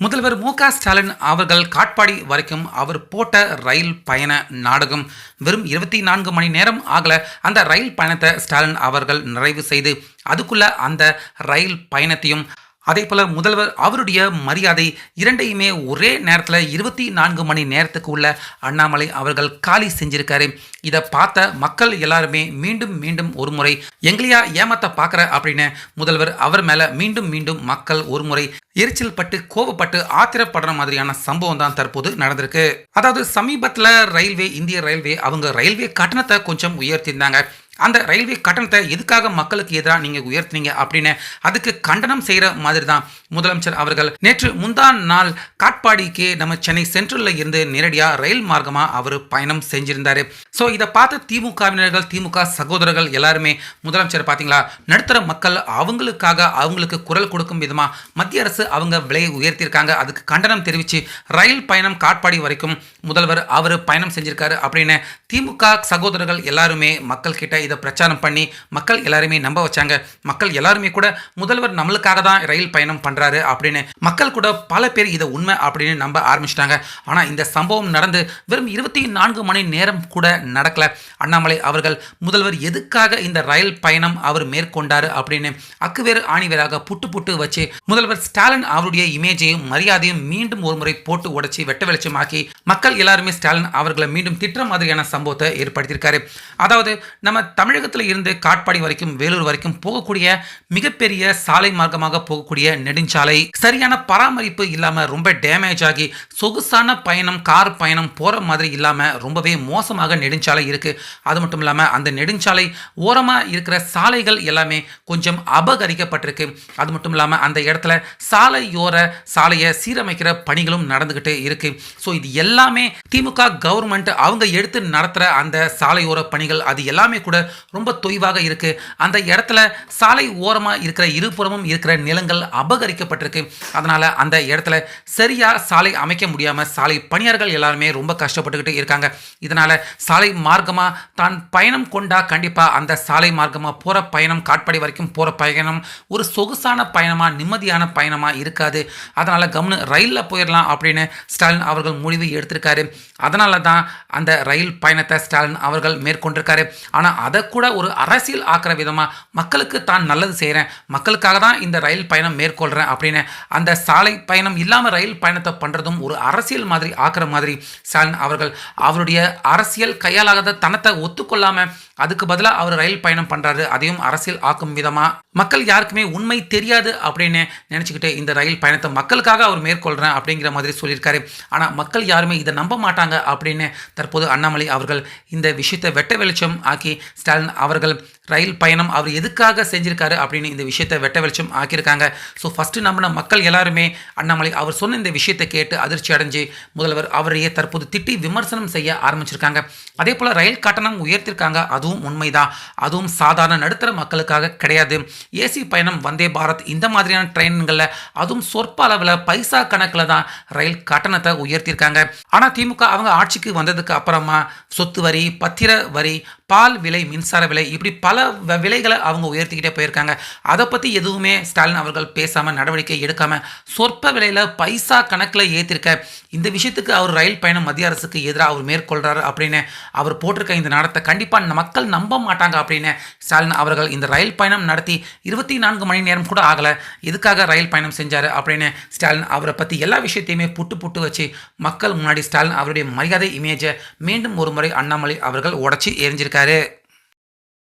முதல்வர் மு க ஸ்டாலின் அவர்கள் காட்பாடி வரைக்கும் அவர் போட்ட ரயில் பயண நாடகம் வெறும் இருபத்தி நான்கு மணி நேரம் ஆகல. அந்த ரயில் பயணத்தை ஸ்டாலின் அவர்கள் நிறைவு செய்து அதுக்குள்ள அந்த ரயில் பயணத்தையும் அதே போல் முதல்வர் அவருடைய மரியாதை இரண்டையுமே ஒரே நேரத்தில் இருபத்தி நான்கு மணி நேரத்துக்கு உள்ள அண்ணாமலை அவர்கள் காலி செஞ்சிருக்காரு. இதை பார்த்த மக்கள் எல்லாருமே மீண்டும் மீண்டும் ஒரு முறை எங்களையா ஏமாத்த பார்க்குற அப்படின்னு முதல்வர் அவர் மேலே மீண்டும் மீண்டும் மக்கள் ஒரு முறை எரிச்சல் பட்டு கோபப்பட்டு ஆத்திரப்படுற மாதிரியான சம்பவம் தான் தற்போது நடந்திருக்கு. அதாவது சமீபத்தில் ரயில்வே இந்திய ரயில்வே அவங்க ரயில்வே கட்டணத்தை கொஞ்சம் உயர்த்தியிருந்தாங்க. அந்த ரயில்வே கட்டணத்தை எதுக்காக மக்களுக்கு எதிராக நீங்கள் உயர்த்தினீங்க அப்படின்னு அதுக்கு கண்டனம் செய்கிற மாதிரி தான் முதலமைச்சர் அவர்கள். நேற்று முந்தா நாள் காட்பாடிக்கு நம்ம சென்னை சென்ட்ரலில் இருந்து நேரடியாக ரயில் மார்க்கமாக அவர் பயணம் செஞ்சிருந்தாரு. ஸோ இதை பார்த்த திமுகவினர்கள் திமுக சகோதரர்கள் எல்லாருமே முதலமைச்சர் பார்த்தீங்களா நடுத்தர மக்கள் அவங்களுக்காக அவங்களுக்கு குரல் கொடுக்கும் விதமாக மத்திய அரசு அவங்க விலையை உயர்த்தியிருக்காங்க. அதுக்கு கண்டனம் தெரிவித்து ரயில் பயணம் காட்பாடி வரைக்கும் முதல்வர் அவர் பயணம் செஞ்சிருக்காரு அப்படின்னு திமுக சகோதரர்கள் எல்லாருமே மக்கள் கிட்ட இதை பிரச்சாரம் பண்ணி மக்கள் எல்லாருமே நம்ப வச்சாங்க. மக்கள் எல்லாருமே கூட முதல்வர் நம்மளுக்காக தான் ரயில் பயணம் பண்ணுறாரு அப்படின்னு மக்கள் கூட பல பேர் இதை உண்மை அப்படின்னு நம்ப ஆரம்பிச்சிட்டாங்க. ஆனால் இந்த சம்பவம் நடந்து வெறும் இருபத்தி நான்கு மணி நேரம் கூட நடக்கல. அண்ணாமலை அவர்கள் முதல்வர் எதுக்காக இந்த ரயில் பயணம் அவர் மேற்கொண்டாரு அப்படின்னு அக்குவேறு ஆணிவேராக புட்டு புட்டு வச்சு முதல்வர் ஸ்டாலின் அவருடைய இமேஜையும் மரியாதையும் மீண்டும் ஒரு முறை போட்டு உடைச்சி வெட்ட வெளிச்சமாக்கி மக்கள் எல்லாருமே ஸ்டாலின் அவர்களை மீண்டும் திட்டுற மாதிரியான சம்பவத்தை ஏற்படுத்தியிருக்காரு. அதாவது நம்ம தமிழகத்தில் இருந்து காட்பாடி வரைக்கும் வேலூர் வரைக்கும் போகக்கூடிய மிகப்பெரிய சாலை மார்க்கமாக போகக்கூடிய நெடுஞ்சாலை சரியான பராமரிப்பு இல்லாமல் ரொம்ப டேமேஜ் ஆகி சொகுசான பயணம் கார் பயணம் போகிற மாதிரி இல்லாமல் ரொம்பவே மோசமாக நெடுஞ்சாலை இருக்குது அது மட்டும் இல்லாமல் அந்த நெடுஞ்சாலை ஓரமாக இருக்கிற சாலைகள் எல்லாமே கொஞ்சம் அபகரிக்கப்பட்டிருக்கு. அது மட்டும் இல்லாமல் அந்த இடத்துல சாலையோர சாலையை சீரமைக்கிற பணிகளும் நடந்துக்கிட்டு இருக்கு. ஸோ இது எல்லாமே திமுக கவர்மெண்ட் அவங்க எடுத்து நடத்துகிற அந்த சாலையோர பணிகள் அது எல்லாமே கூட ரொம்ப தொய்வாக இருக்கு. அந்த இடத்துல சாலை ஓரமாக இருக்கிற இருபுறமும் இருக்கிற நிலங்கள் அபகரிக்கப்பட்டிருக்கு. அதனால் அந்த இடத்துல சரியாக சாலை அமைக்க முடியாமல் சாலை பணியாளர்கள் எல்லாருமே ரொம்ப கஷ்டப்பட்டுக்கிட்டு இருக்காங்க. இதனால சாலை மார்க்கமாக தான் பயணம் கொண்டா கண்டிப்பாக அந்த சாலை மார்க்கமாக போகிற பயணம் காட்பாடி வரைக்கும் போகிற பயணம் ஒரு சொகுசான பயணமாக நிம்மதியான பயணமாக இருக்காது. அதனால் கம்னு ரயிலில் போயிடலாம் அப்படின்னு ஸ்டாலின் அவர்கள் முடிவு எடுத்திருக்காரு. அதனால தான் அந்த ரயில் பயணம் பயணத்தை ஸ்டாலின் அவர்கள் மேற்கொண்டிருக்காரு. ஆனால் அதை கூட ஒரு அரசியல் ஆக்கிற விதமாக மக்களுக்கு தான் நல்லது செய்கிறேன் மக்களுக்காக தான் இந்த ரயில் பயணம் மேற்கொள்கிறேன் அப்படின்னு அந்த சாலை பயணம் இல்லாமல் ரயில் பயணத்தை பண்ணுறதும் ஒரு அரசியல் மாதிரி ஆக்கிற மாதிரி ஸ்டாலின் அவர்கள் அவருடைய அரசியல் கையாளாகாத தனத்தை ஒத்துக்கொள்ளாமல் அதுக்கு பதிலாக அவர் ரயில் பயணம் பண்ணுறாரு அதையும் அரசியல் ஆக்கும் விதமாக மக்கள் யாருக்குமே உண்மை தெரியாது அப்படின்னு நினச்சிக்கிட்டு இந்த ரயில் பயணத்தை மக்களுக்காக அவர் மேற்கொள்கிறேன் அப்படிங்கிற மாதிரி சொல்லியிருக்காரு. ஆனால் மக்கள் யாருமே இதை நம்ப மாட்டாங்க அப்படின்னு தற்போது அண்ணாமலை அவர் அவர்கள் இந்த விஷயத்தை வெட்ட வெளிச்சம் ஆக்கி ஸ்டாலின் அவர்கள் ரயில் பயணம் அவர் எதுக்காக செஞ்சிருக்காரு அப்படின்னு இந்த விஷயத்தை வெட்ட வெளிச்சம் ஆக்கியிருக்காங்க. ஸோ ஃபஸ்ட்டு நம்பின மக்கள் எல்லாருமே அண்ணாமலை அவர் சொன்ன இந்த விஷயத்தை கேட்டு அதிர்ச்சி அடைஞ்சு முதல்வர் அவரையே தற்போது திட்டி விமர்சனம் செய்ய ஆரம்பிச்சிருக்காங்க. அதே போல் ரயில் கட்டணம் உயர்த்திருக்காங்க. அதுவும் உண்மைதான். அதுவும் சாதாரண நடுத்தர மக்களுக்காக கிடையாது. ஏசி பயணம் வந்தே பாரத் இந்த மாதிரியான ட்ரெயின்களில் அதுவும் சொற்ப அளவில் பைசா கணக்கில் தான் ரயில் கட்டணத்தை உயர்த்தியிருக்காங்க ஆனால் திமுக அவங்க ஆட்சிக்கு வந்ததுக்கு அப்புறமா சொத்து வரி பத்திர வரி பால் விலை மின்சார விலை இப்படி பல வ- விலைகளை அவங்க உயர்த்திக்கிட்டே போயிருக்காங்க. அதை பற்றி எதுவுமே ஸ்டாலின் அவர்கள் பேசாமல் நடவடிக்கை எடுக்காமல் சொற்ப விலையில் பைசா கணக்கில் ஏற்றிருக்க இந்த விஷயத்துக்கு அவர் ரயில் பயணம் மத்திய அரசுக்கு எதிராக அவர் மேற்கொள்கிறாரு அப்படின்னு அவர் போட்டிருக்க இந்த நடத்தை கண்டிப்பாக மக்கள் நம்ப மாட்டாங்க அப்படின்னு ஸ்டாலின் அவர்கள் இந்த ரயில் பயணம் நடத்தி இருபத்தி நான்கு மணி நேரம் கூட ஆகலை. எதுக்காக ரயில் பயணம் செஞ்சார் அப்படின்னு ஸ்டாலின் அவரை பற்றி எல்லா விஷயத்தையுமே புட்டு புட்டு வச்சு மக்கள் முன்னாடி ஸ்டாலின் அவருடைய மரியாதை இமேஜை மீண்டும் ஒரு முறை அண்ணாமலை அவர்கள் உடச்சி எரிஞ்சிருக்காரு.